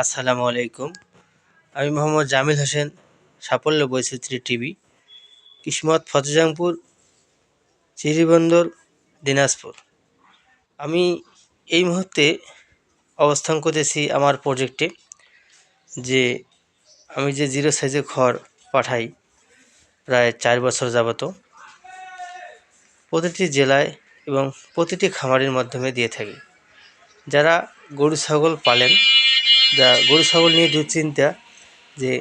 আসসালামু আলাইকুম। আমি মোহাম্মদ জামিল হোসেন, সাফল্য বৈচিত্র্য টিভি, কিসমত ফতেজাংপুর, চিরিবন্দর, দিনাজপুর। আমি এই মুহূর্তে অবস্থান করতেছি আমার প্রজেক্টে যে আমি যে জিরো সাইজে খড় পাঠাই প্রায় চার বছর যাবত, প্রতিটি জেলায় এবং প্রতিটি খামারের মাধ্যমে দিয়ে থাকি। যারা গরু, ছাগল পালেন যা গরু, ছাগল নিয়ে দুশ্চিন্তা, যে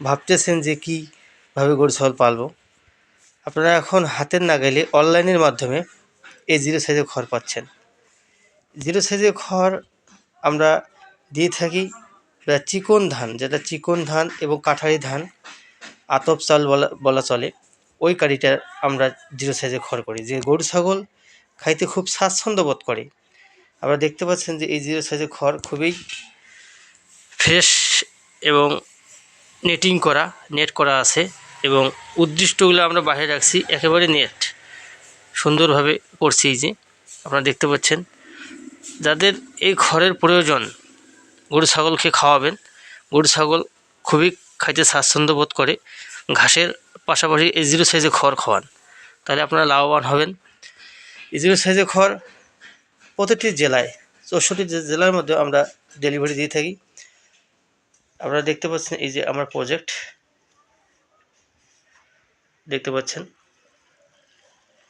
ভাবতেছেন যে কীভাবে গরু, ছাগল পালবো। আপনারা এখন হাতের নাগালে অনলাইনের মাধ্যমে এই জিরো সাইজের খড় পাচ্ছেন। জিরো সাইজের খড় আমরা দিয়ে থাকি চিকন ধান, যেটা চিকন ধান এবং কাঠারি ধান, আতপ চাল বলা বলা চলে। ওই কারিটা আমরা জিরো সাইজে খড় করি। যে গরু, ছাগল খাইতে খুব স্বাচ্ছন্দ্য বোধ করে। আপনারা দেখতে পাচ্ছেন যে এই জিরো সাইজের খড় খুবই ফ্রেশ এবং নেটিং করা, নেট করা আছে এবং উদ্দিষ্টগুলো আমরা বাইরে রাখছি, একেবারে নেট। সুন্দরভাবে করছি যে, আপনারা দেখতে পাচ্ছেন। যাদের এই খড়ের প্রয়োজন, গরু, ছাগলকে খাওয়াবেন। গরু, ছাগল খুবই খাইতে স্বাচ্ছন্দ্য বোধ করে। ঘাসের পাশাপাশি এই জিরো সাইজে খড় খাওয়ান। তাহলে আপনারা লাভবান হবেন। এই জিরো সাইজে খড় প্রতিটি জেলায়, চৌষট্টি জেলার মধ্যে আমরা ডেলিভারি দিয়ে থাকি। আপনারা দেখতে পাচ্ছেন এই যে আমার প্রজেক্ট দেখতে পাচ্ছেন?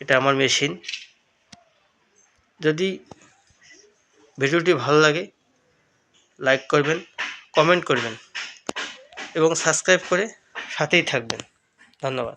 এটা আমার মেশিন যদি ভিডিওটি ভালো লাগে লাইক করবেন কমেন্ট করবেন এবং সাবস্ক্রাইব করে সাথেই থাকবেন। ধন্যবাদ।